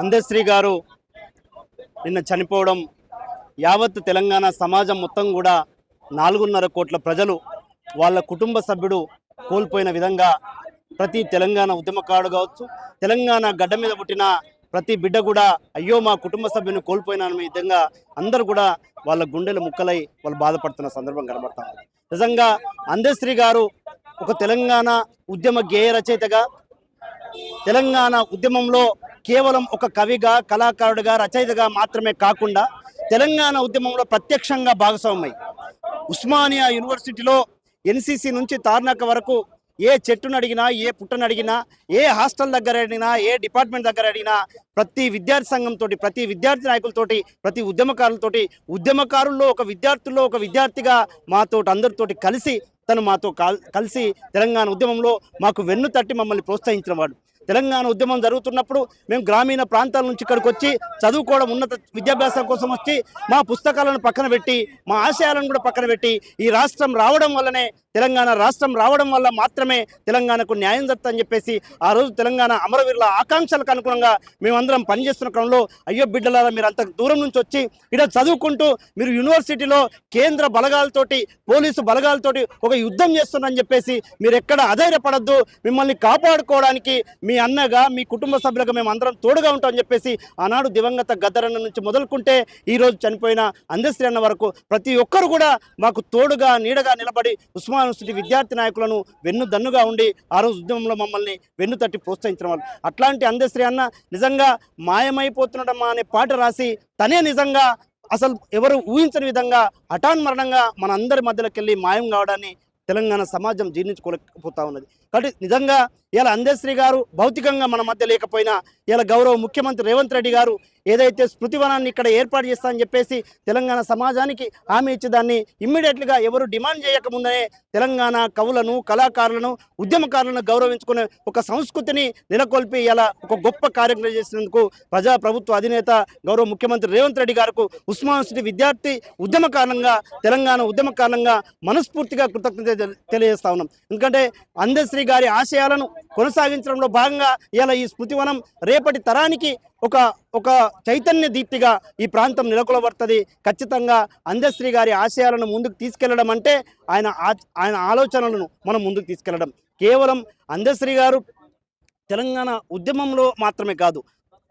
అందశ్రీ గారు నిన్న చనిపోవడం యావత్ తెలంగాణ సమాజం మొత్తం కూడా నాలుగున్నర కోట్ల ప్రజలు వాళ్ళ కుటుంబ సభ్యుడు కోల్పోయిన విధంగా ప్రతి తెలంగాణ ఉద్యమకారుడు కావచ్చు తెలంగాణ గడ్డ మీద పుట్టిన ప్రతి బిడ్డ కూడా అయ్యో మా కుటుంబ సభ్యుని కోల్పోయిన విధంగా అందరూ కూడా వాళ్ళ గుండెలు ముక్కలై వాళ్ళు బాధపడుతున్న సందర్భం కనబడతా నిజంగా అందశ్రీ గారు ఒక తెలంగాణ ఉద్యమ గేయ రచయితగా తెలంగాణ ఉద్యమంలో కేవలం ఒక కవిగా కళాకారుడిగా రచయితగా మాత్రమే కాకుండా తెలంగాణ ఉద్యమంలో ప్రత్యక్షంగా భాగస్వామ్యమై ఉస్మానియా యూనివర్సిటీలో ఎన్సీసీ నుంచి తార్నాక వరకు ఏ చెట్టును అడిగినా ఏ పుట్టను అడిగినా ఏ హాస్టల్ దగ్గర అడిగినా ఏ డిపార్ట్మెంట్ దగ్గర అడిగినా ప్రతి విద్యార్థి సంఘంతో ప్రతి విద్యార్థి నాయకులతోటి ప్రతి ఉద్యమకారులతోటి ఉద్యమకారుల్లో ఒక విద్యార్థుల్లో ఒక విద్యార్థిగా మాతో అందరితోటి కలిసి తను మాతో కాల్- కలిసి తెలంగాణ ఉద్యమంలో మాకు వెన్ను తట్టి మమ్మల్ని ప్రోత్సహించిన వాడు. తెలంగాణ ఉద్యమం జరుగుతున్నప్పుడు మేము గ్రామీణ ప్రాంతాల నుంచి ఇక్కడికి వచ్చి చదువుకోవడం ఉన్నత విద్యాభ్యాసం కోసం వచ్చి మా పుస్తకాలను పక్కన పెట్టి మా ఆశయాలను కూడా పక్కన పెట్టి ఈ రాష్ట్రం రావడం వల్లనే తెలంగాణ రాష్ట్రం రావడం వల్ల మాత్రమే తెలంగాణకు న్యాయం జరుగుతుందని చెప్పేసి ఆ రోజు తెలంగాణ అమరవీరుల ఆకాంక్షలకు అనుగుణంగా మేమందరం పనిచేస్తున్న క్రమంలో అయ్యో బిడ్డలారా మీరు అంత దూరం నుంచి వచ్చి ఇక్కడ చదువుకుంటూ మీరు యూనివర్సిటీలో కేంద్ర బలగాలతోటి పోలీసు బలగాలతోటి ఒక యుద్ధం చేస్తున్నారని చెప్పేసి మీరు ఎక్కడ అధైర్యపడద్దు మిమ్మల్ని కాపాడుకోవడానికి మీ మీ అన్నగా మీ కుటుంబ సభ్యులుగా మేము అందరం తోడుగా ఉంటామని చెప్పేసి ఆనాడు దివంగత గద్దరన్న నుంచి మొదలుకుంటే ఈరోజు చనిపోయిన అందశ్రీ అన్న వరకు ప్రతి ఒక్కరు కూడా మాకు తోడుగా నీడగా నిలబడి ఉస్మాన్ యూనివర్సిటీ విద్యార్థి నాయకులను వెన్ను దన్నుగా ఉండి ఆ రోజు ఉద్యమంలో మమ్మల్ని వెన్ను తట్టి ప్రోత్సహించిన వాళ్ళు. అట్లాంటి అందశ్రీ అన్న నిజంగా మాయమైపోతున్నాడమ్మా అనే పాట రాసి తనే నిజంగా అసలు ఎవరు ఊహించని విధంగా హఠాన్మరణంగా మన అందరి మధ్యలోకి వెళ్ళి మాయం కావడాన్ని తెలంగాణ సమాజం జీర్ణించుకోలేకపోతా ఉన్నది. కాబట్టి నిజంగా ఇలా అందశ్రీ గారు భౌతికంగా మన మధ్య లేకపోయినా ఇలా గౌరవ ముఖ్యమంత్రి రేవంత్ రెడ్డి గారు ఏదైతే స్మృతివనాన్ని ఇక్కడ ఏర్పాటు చేస్తానని చెప్పేసి తెలంగాణ సమాజానికి హామీ ఇచ్చి దాన్ని ఇమ్మీడియట్గా ఎవరు డిమాండ్ చేయకముందనే తెలంగాణ కవులను కళాకారులను ఉద్యమకారులను గౌరవించుకునే ఒక సంస్కృతిని నెలకొల్పి ఇలా ఒక గొప్ప కార్యక్రమం చేసినందుకు ప్రజా ప్రభుత్వ అధినేత గౌరవ ముఖ్యమంత్రి రేవంత్ రెడ్డి గారికి ఉస్మాన్ విద్యార్థి ఉద్యమ కారణంగా తెలంగాణ ఉద్యమ కారణంగా మనస్ఫూర్తిగా కృతజ్ఞత తెలియజేస్తా ఉన్నాం. ఎందుకంటే అందశ్రీ గారి ఆశయాలను కొనసాగించడంలో భాగంగా ఇలా ఈ స్మృతివనం రేపటి తరానికి ఒక ఒక చైతన్య దీప్తిగా ఈ ప్రాంతం నెలకొలబడుతుంది. ఖచ్చితంగా అందశ్రీ గారి ఆశయాలను ముందుకు తీసుకెళ్ళడం అంటే ఆయన ఆయన ఆలోచనలను మనం ముందుకు తీసుకెళ్ళడం. కేవలం అందశ్రీ గారు తెలంగాణ ఉద్యమంలో మాత్రమే కాదు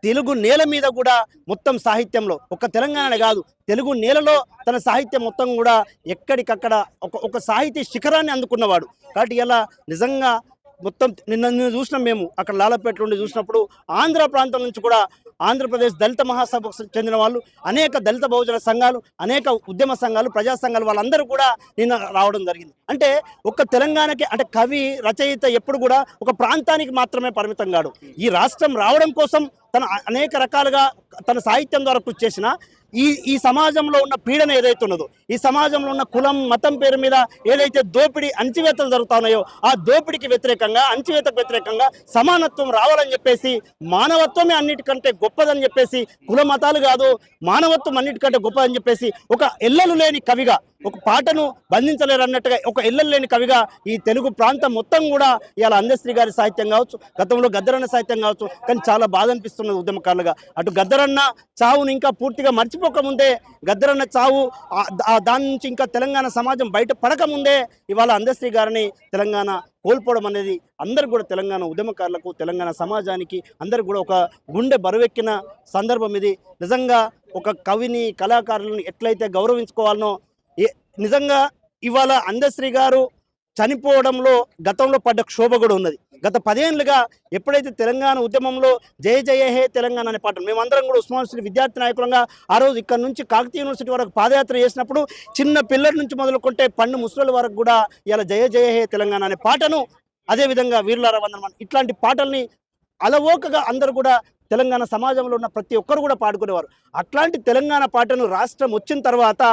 తెలుగు నేల మీద కూడా మొత్తం సాహిత్యంలో ఒక తెలంగాణ కాదు తెలుగు నేలలో తన సాహిత్యం మొత్తం కూడా ఎక్కడికక్కడ ఒక ఒక సాహితీ శిఖరాన్ని అందుకున్నవాడు. కాబట్టి ఇలా నిజంగా మొత్తం నిన్న నిన్న చూసినాం మేము. అక్కడ లాలపేటలో నుండి చూసినప్పుడు ఆంధ్ర ప్రాంతం నుంచి కూడా ఆంధ్రప్రదేశ్ దళిత మహాసభకు చెందిన వాళ్ళు అనేక దళిత బహుజన సంఘాలు అనేక ఉద్యమ సంఘాలు ప్రజా సంఘాలు వాళ్ళందరూ కూడా నిన్న రావడం జరిగింది. అంటే ఒక్క తెలంగాణకి అంటే కవి రచయిత ఎప్పుడు కూడా ఒక ప్రాంతానికి మాత్రమే పరిమితం కాడు. ఈ రాష్ట్రం రావడం కోసం తన అనేక రకాలుగా తన సాహిత్యం ద్వారా కృషి చేసిన ఈ ఈ సమాజంలో ఉన్న పీడన ఏదైతే ఉన్నదో ఈ సమాజంలో ఉన్న కులం మతం పేరు మీద ఏదైతే దోపిడీ అణచివేతలు జరుగుతున్నాయో ఆ దోపిడీకి వ్యతిరేకంగా అణచివేతకు వ్యతిరేకంగా సమానత్వం రావాలని చెప్పేసి మానవత్వమే అన్నిటికంటే గొప్పదని చెప్పేసి కుల మతాలు కాదు మానవత్వం అన్నిటికంటే గొప్పదని చెప్పేసి ఒక ఎల్లలు లేని కవిగా ఒక పాటను బంధించలేరు అన్నట్టుగా ఒక ఎల్లలు లేని కవిగా ఈ తెలుగు ప్రాంతం మొత్తం కూడా ఇవాళ అందశ్రీ గారి సాహిత్యం కావచ్చు గతంలో గద్దరన్న సాహిత్యం కావచ్చు కానీ చాలా బాధ అనిపిస్తున్నది ఉద్యమకారులుగా. అటు గద్దరన్న చావును ఇంకా పూర్తిగా మర్చిపోకముందే గద్దరన్న చావు దాని నుంచి ఇంకా తెలంగాణ సమాజం బయట పడకముందే ఇవాళ అందశ్రీ గారిని తెలంగాణ కోల్పోవడం అనేది అందరు కూడా తెలంగాణ ఉద్యమకారులకు తెలంగాణ సమాజానికి అందరు కూడా ఒక గుండె బరువెక్కిన సందర్భం ఇది. నిజంగా ఒక కవిని కళాకారులను ఎట్లయితే గౌరవించుకోవాలనో నిజంగా ఇవాళ అందశ్రీ గారు చనిపోవడంలో గతంలో పడ్డ క్షోభ కూడా ఉన్నది. గత పదేళ్ళుగా ఎప్పుడైతే తెలంగాణ ఉద్యమంలో జయ జయ హే తెలంగాణ అనే పాట మేమందరం కూడా ఉస్మాన్ యూనివర్సిటీ విద్యార్థి నాయకులంగా ఆ రోజు ఇక్కడ నుంచి కాకతీయ యూనివర్సిటీ వరకు పాదయాత్ర చేసినప్పుడు చిన్న పిల్లల నుంచి మొదలుకుంటే పండు ముసలి వరకు కూడా ఇలా జయ జయ హే తెలంగాణ అనే పాటను అదేవిధంగా వీరులార వందనం ఇట్లాంటి పాటల్ని అలవోకగా అందరూ కూడా తెలంగాణ సమాజంలో ఉన్న ప్రతి ఒక్కరు కూడా పాడుకునేవారు. అట్లాంటి తెలంగాణ పాటను రాష్ట్రం వచ్చిన తర్వాత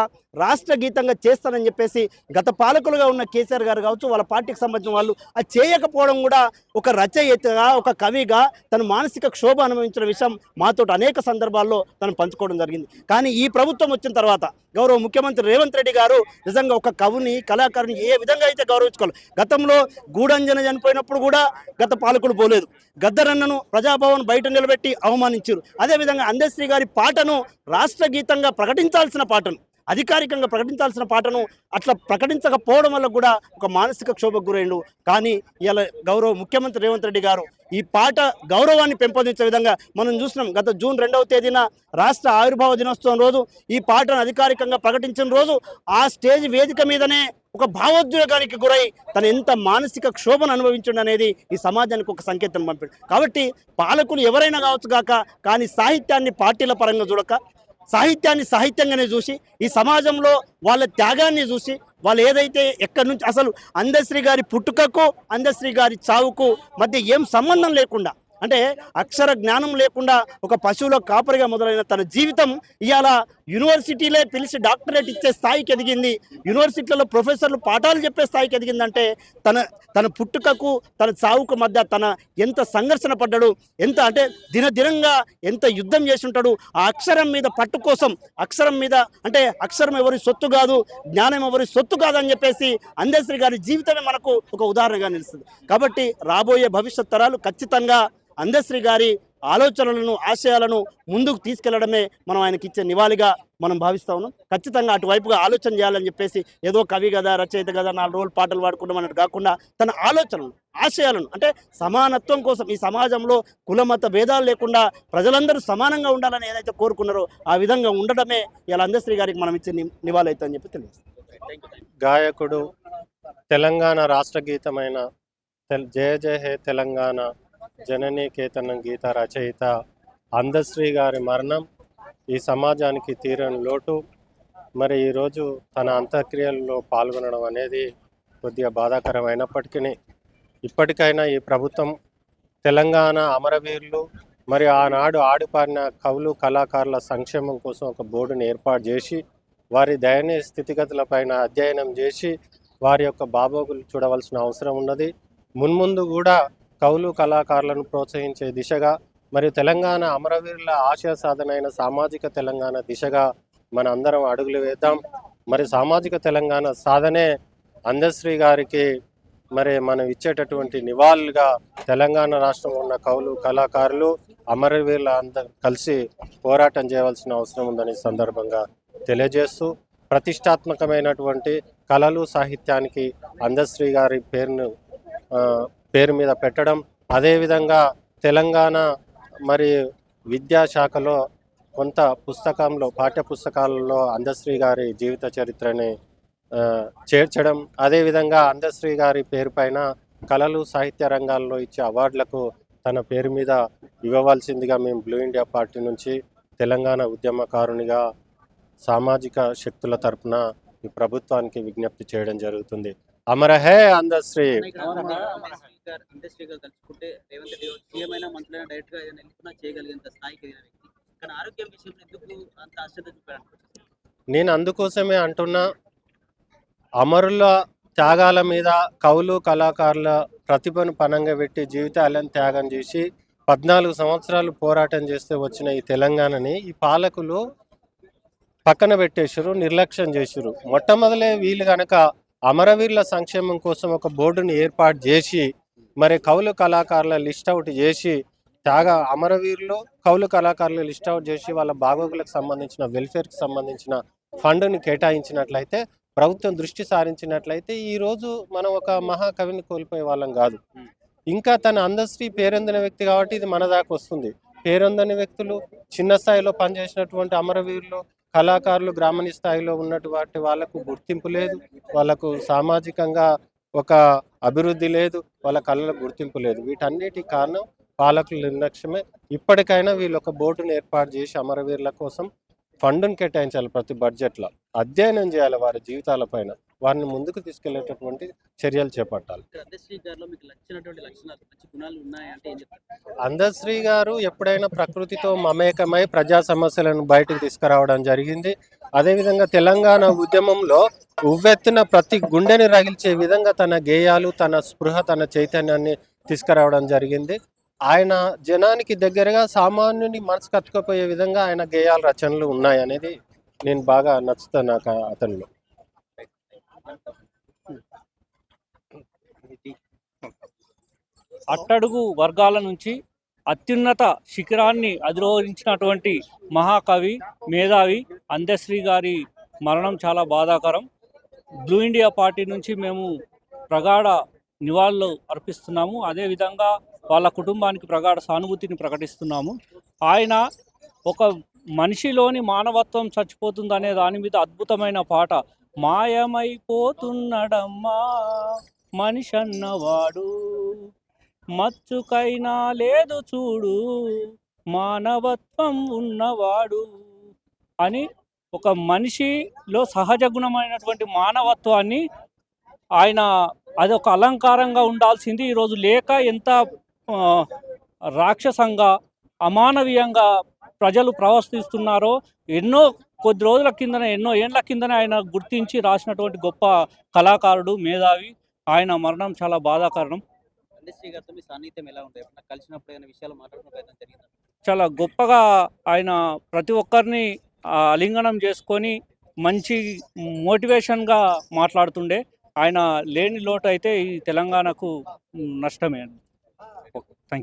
రాష్ట్ర గీతంగా చేస్తానని చెప్పేసి గత పాలకులుగా ఉన్న కేసీఆర్ గారు కావచ్చు వాళ్ళ పార్టీకి సంబంధించిన వాళ్ళు అది చేయకపోవడం కూడా ఒక రచయితగా ఒక కవిగా తన మానసిక క్షోభ అనుభవించిన విషయం మాతో అనేక సందర్భాల్లో తను పంచుకోవడం జరిగింది. కానీ ఈ ప్రభుత్వం వచ్చిన తర్వాత గౌరవ ముఖ్యమంత్రి రేవంత్ రెడ్డి గారు నిజంగా ఒక కవుని కళాకారుని ఏ విధంగా అయితే గౌరవించుకోవాలి? గతంలో గూడంజన చనిపోయినప్పుడు కూడా గత పాలకులు పోలేదు. గద్దరన్నను ప్రజాభవన్ బయట నిలబెట్టి అవమానించారు. అదేవిధంగా అందశ్రీ గారి పాటను రాష్ట్ర గీతంగా ప్రకటించాల్సిన పాటను అధికారికంగా ప్రకటించాల్సిన పాటను అట్లా ప్రకటించకపోవడం వల్ల కూడా ఒక మానసిక క్షోభకు గురైండు. కానీ ఇలా గౌరవ ముఖ్యమంత్రి రేవంత్ రెడ్డి గారు ఈ పాట గౌరవాన్ని పెంపొందించే విధంగా మనం చూసినాం గత జూన్ రెండవ తేదీన రాష్ట్ర ఆవిర్భావ దినోత్సవం రోజు ఈ పాటను అధికారికంగా ప్రకటించిన రోజు ఆ స్టేజ్ వేదిక మీదనే ఒక భావోద్వేగానికి గురై తను ఎంత మానసిక క్షోభను అనుభవించండి అనేది ఈ సమాజానికి ఒక సంకేతం పంపాడు. కాబట్టి పాలకులు ఎవరైనా కావచ్చు కాక కానీ సాహిత్యాన్ని పార్టీల పరంగా చూడక సాహిత్యాన్ని సాహిత్యంగానే చూసి ఈ సమాజంలో వాళ్ళ త్యాగాన్ని చూసి వాళ్ళు ఏదైతే ఎక్కడి నుంచి అసలు అందశ్రీ గారి పుట్టుకకు అందశ్రీ గారి చావుకు మధ్య ఏం సంబంధం లేకుండా అంటే అక్షర జ్ఞానం లేకుండా ఒక పశువుల కాపరిగా మొదలైన తన జీవితం ఇవాళ యూనివర్సిటీలే పిలిచి డాక్టరేట్ ఇచ్చే స్థాయికి ఎదిగింది. యూనివర్సిటీలలో ప్రొఫెసర్లు పాఠాలు చెప్పే స్థాయికి ఎదిగిందంటే తన తన పుట్టుకకు తన చావుకు మధ్య తన ఎంత సంఘర్షణ పడ్డాడు ఎంత అంటే దినదినంగా ఎంత యుద్ధం చేసి ఉంటాడు ఆ అక్షరం మీద పట్టు కోసం అక్షరం మీద అంటే అక్షరం ఎవరి సొత్తు కాదు జ్ఞానం ఎవరి సొత్తు కాదని చెప్పేసి అందశ్రీ గారి జీవితమే మనకు ఒక ఉదాహరణగా నిలుస్తుంది. కాబట్టి రాబోయే భవిష్యత్ తరాలు ఖచ్చితంగా అందశ్రీ గారి ఆలోచనలను ఆశయాలను ముందుకు తీసుకెళ్ళడమే మనం ఆయనకి ఇచ్చే నివాళిగా మనం భావిస్తా ఉన్నాం. ఖచ్చితంగా అటువైపుగా ఆలోచన చేయాలని చెప్పేసి ఏదో కవి కదా రచయిత కదా నాలుగు రోజులు పాటలు పాడుకుంటాం అన్నట్టు కాకుండా తన ఆలోచనలు ఆశయాలను అంటే సమానత్వం కోసం ఈ సమాజంలో కులమత భేదాలు లేకుండా ప్రజలందరూ సమానంగా ఉండాలని ఏదైతే కోరుకున్నారో ఆ విధంగా ఉండడమే ఇలా అందశ్రీ గారికి మనం ఇచ్చే ని- నివాళి అవుతుందని చెప్పి తెలియజేస్తాం గాయకుడు తెలంగాణ రాష్ట్ర గీతమైన జయ జయ హే తెలంగాణ జననీ కేతనం గీత రచయిత అందశ్రీ గారి మరణం ఈ సమాజానికి తీరని లోటు. మరి ఈరోజు తన అంత్యక్రియల్లో పాల్గొనడం అనేది కొద్దిగా బాధాకరమైనప్పటికీ ఇప్పటికైనా ఈ ప్రభుత్వం తెలంగాణ అమరవీరులు మరి ఆనాడు ఆడిపారిన కవులు కళాకారుల సంక్షేమం కోసం ఒక బోర్డుని ఏర్పాటు చేసి వారి దయనీయ స్థితిగతులపైన అధ్యయనం చేసి వారి యొక్క బాబోగులు చూడవలసిన అవసరం ఉన్నది. మున్ముందు కూడా కవులు కళాకారులను ప్రోత్సహించే దిశగా మరియు తెలంగాణ అమరవీరుల ఆశయ సాధన అయిన సామాజిక తెలంగాణ దిశగా మన అందరం అడుగులు వేద్దాం. మరి సామాజిక తెలంగాణ సాధనే అందశ్రీ గారికి మరి మనం ఇచ్చేటటువంటి నివాళులుగా తెలంగాణ రాష్ట్రం ఉన్న కవులు కళాకారులు అమరవీరుల అందరూ కలిసి పోరాటం చేయవలసిన అవసరం ఉందని సందర్భంగా తెలియజేస్తూ ప్రతిష్టాత్మకమైనటువంటి కళలు సాహిత్యానికి అందశ్రీ గారి పేరును పేరు మీద పెట్టడం. అదేవిధంగా తెలంగాణ మరి విద్యాశాఖలో కొంత పుస్తకంలో పాఠ్య పుస్తకాలలో అందశ్రీ గారి జీవిత చరిత్రని చేర్చడం. అదేవిధంగా అందశ్రీ గారి పేరు పైన కళలు సాహిత్య రంగాల్లో ఇచ్చే అవార్డులకు తన పేరు మీద ఇవ్వవలసిందిగా మేము బ్లూ ఇండియా పార్టీ నుంచి తెలంగాణ ఉద్యమకారునిగా సామాజిక శక్తుల తరపున ఈ ప్రభుత్వానికి విజ్ఞప్తి చేయడం జరుగుతుంది. అమరహే అందశ్రీ! స్పీకర్ ఇండస్ట్రీ గారు కలుసుకుంటే రేవంత్ రెడ్డి సీఎం అయినా మంత్రులైనా డైరెక్ట్గా ఏదైనా వెళ్ళినా చేయగలిగేంత స్థాయికి ఎదిగిన వ్యక్తి. కానీ ఆరోగ్యం విషయంలో ఎందుకు అంత ఆశ్చర్యం చూపారు నేను అందుకోసమే అంటున్నా అమరుల త్యాగాల మీద కవులు కళాకారుల ప్రతిభను పనంగా పెట్టి జీవితాలను త్యాగం చేసి పద్నాలుగు సంవత్సరాలు పోరాటం చేస్తే వచ్చిన ఈ తెలంగాణని ఈ పాలకులు పక్కన పెట్టేసారు నిర్లక్ష్యం చేసారు మొట్టమొదలే వీళ్ళు కనుక అమరవీరుల సంక్షేమం కోసం ఒక బోర్డుని ఏర్పాటు చేసి మరి కవులు కళాకారుల లిస్ట్ అవుట్ చేసి త్యాగ అమరవీరులు కౌలు కళాకారులు లిస్ట్ అవుట్ చేసి వాళ్ళ బాగోగులకు సంబంధించిన వెల్ఫేర్కి సంబంధించిన ఫండ్ని కేటాయించినట్లయితే ప్రభుత్వం దృష్టి సారించినట్లయితే ఈ రోజు మనం ఒక మహాకవిని కోల్పోయే వాళ్ళం కాదు. ఇంకా తన అందశ్రీ పేరొందిన వ్యక్తి కాబట్టి ఇది మన దాకా వస్తుంది. పేరొందని వ్యక్తులు చిన్న స్థాయిలో పనిచేసినటువంటి అమరవీరులు కళాకారులు గ్రామీణ స్థాయిలో ఉన్నటువంటి వాళ్ళకు గుర్తింపు లేదు. వాళ్ళకు సామాజికంగా ఒక అభివృద్ధి లేదు వాళ్ళ కళలకు గుర్తింపు లేదు. వీటన్నిటి కారణం పాలకుల నిర్లక్ష్యమే. ఇప్పటికైనా వీళ్ళు ఒక బోర్డును ఏర్పాటు చేసి అమరవీరుల కోసం ఫండ్ను కేటాయించాలి ప్రతి బడ్జెట్లో. అధ్యయనం చేయాలి వారి జీవితాలపైన వారిని ముందుకు తీసుకెళ్ళేటటువంటి చర్యలు చేపట్టాలి. అందశ్రీ గారు ఎప్పుడైనా ప్రకృతితో మమేకమై ప్రజా సమస్యలను బయటకు తీసుకురావడం జరిగింది. అదేవిధంగా తెలంగాణ ఉద్యమంలో ఉవ్వెత్తున ప్రతి గుండెని రగిల్చే విధంగా తన గేయాలు తన స్పృహ తన చైతన్యాన్ని తీసుకురావడం జరిగింది. ఆయన జనానికి దగ్గరగా సామాన్యుని మనసు కత్తుకపోయే విధంగా ఆయన గేయాల రచనలు ఉన్నాయనేది నేను బాగా నచ్చుతాను నాకు అతనిలో. అట్టడుగు వర్గాల నుంచి అత్యున్నత శిఖరాన్ని అధిరోహించినటువంటి మహాకవి మేధావి అందశ్రీ గారి మరణం చాలా బాధాకరం. బ్లూ ఇండియా పార్టీ నుంచి మేము ప్రగాఢ నివాళులు అర్పిస్తున్నాము. అదేవిధంగా వాళ్ళ కుటుంబానికి ప్రగాఢ సానుభూతిని ప్రకటిస్తున్నాము. ఆయన ఒక మనిషిలోని మానవత్వం చచ్చిపోతుందనే దాని మీద అద్భుతమైన పాట మాయమైపోతున్నడమ్మా మనిషన్నవాడు మచ్చుకైనా లేదు చూడు మానవత్వం ఉన్నవాడు అని ఒక మనిషిలో సహజ గుణమైనటువంటి మానవత్వాన్ని ఆయన అది ఒక అలంకారంగా ఉండాల్సింది ఈరోజు లేక ఎంత రాక్షసంగా అమానవీయంగా ప్రజలు ప్రవర్తిస్తున్నారో ఎన్నో కొద్ది రోజుల కిందన ఎన్నో ఏండ్ల కిందనే ఆయన గుర్తించి రాసినటువంటి గొప్ప కళాకారుడు మేధావి. ఆయన మరణం చాలా బాధాకరణం. అందశ్రీ గారితో మీ సాన్నిహిత్యం ఎలా ఉంటుంది ఎప్పుడన్నా కలిసినప్పుడు ఏమైనా విషయాలు మాట్లాడుకున్న ప్రయత్నం జరిగిందా? చాలా గొప్పగా ఆయన ప్రతి ఒక్కరిని అలింగనం ఆలింగనం చేసుకొని మంచి మోటివేషన్గా మాట్లాడుతుండే. ఆయన లేని లోటు అయితే ఈ తెలంగాణకు నష్టమే